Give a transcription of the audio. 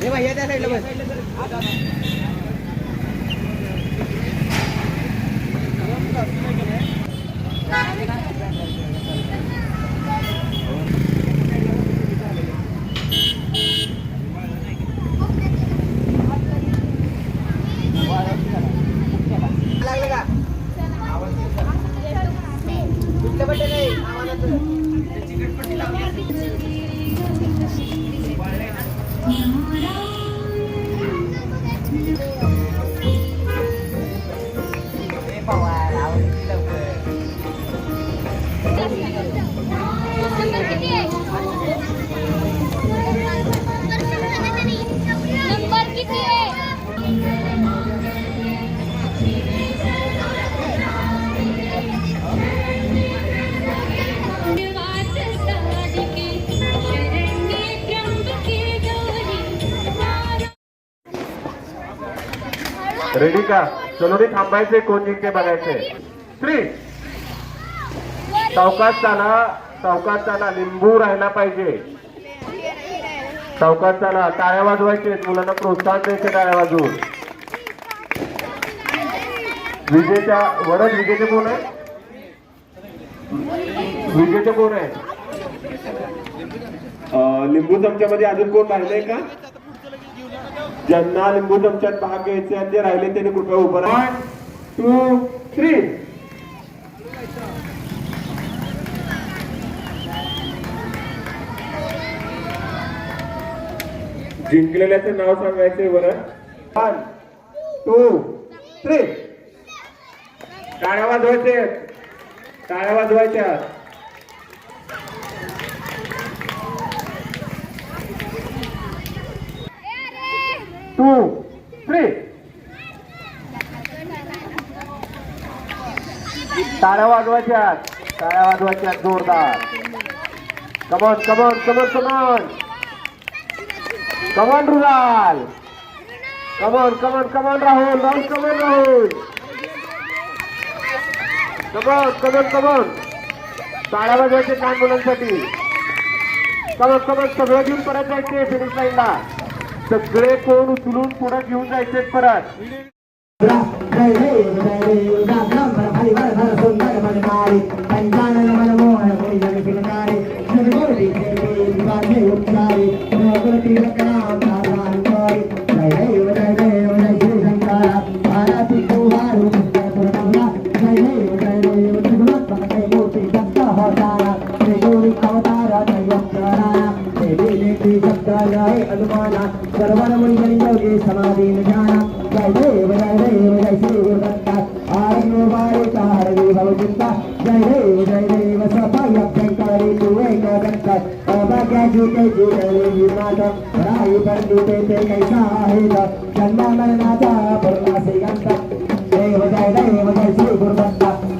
લેવા યાદ એટલે બસ บอกว่า रेडी का? सोनोरी थांबायचे कोण जिंकते बघायचे? थ्री चौकात चाला चौकात चाला लिंबू राहायला पाहिजे. चौकात चाला टाळ्या वाजवायचे मुलांना प्रोत्साहन द्यायचे टाळ्या वाजवून. विजेच्या वरच विजेचे कोण आहे? विजेचे कोण आहे? लिंबू चमच्यामध्ये अजून कोण राहिलंय का? ज्यांना लिंबू चमच्यात भाग घ्यायचे आणि जे राहिले त्यांनी कृपया उभं राहा वन टू थ्री जिंकलेल्याचं नाव सांगायचंय बरं. वन टू थ्री टाळ्या वाजवायचे. टाळ्या वाजवायच्या. To three. टाळ्या वाजवायच्या टाळ्या वाजवायच्या जोरदार. Come on come on come on come on come on रुदाल come on come on come on Rahul. Rahul. Come on Rahul come on come on come on टाळ्या वाजवायचे लहान मुलांसाठी. कमॉन कमॉन सगळं घेऊन परत जायचे फिनिश लाईनला सगळे कोण उचलून पुढे घेऊन जायचे परत. जय देव देव जय देव जय श्री गुरुदत्ता आरण्य वारे चार विभव जय देव जय देव सफाई अभ्यंकारी तू एक दत्त अभाग्या जुटे जुटे निर्माता राई पर ते कैसा आहे जन्म मरणाचा पूर्णासी गंत देव जय देव जय श्री गुरुदत्ता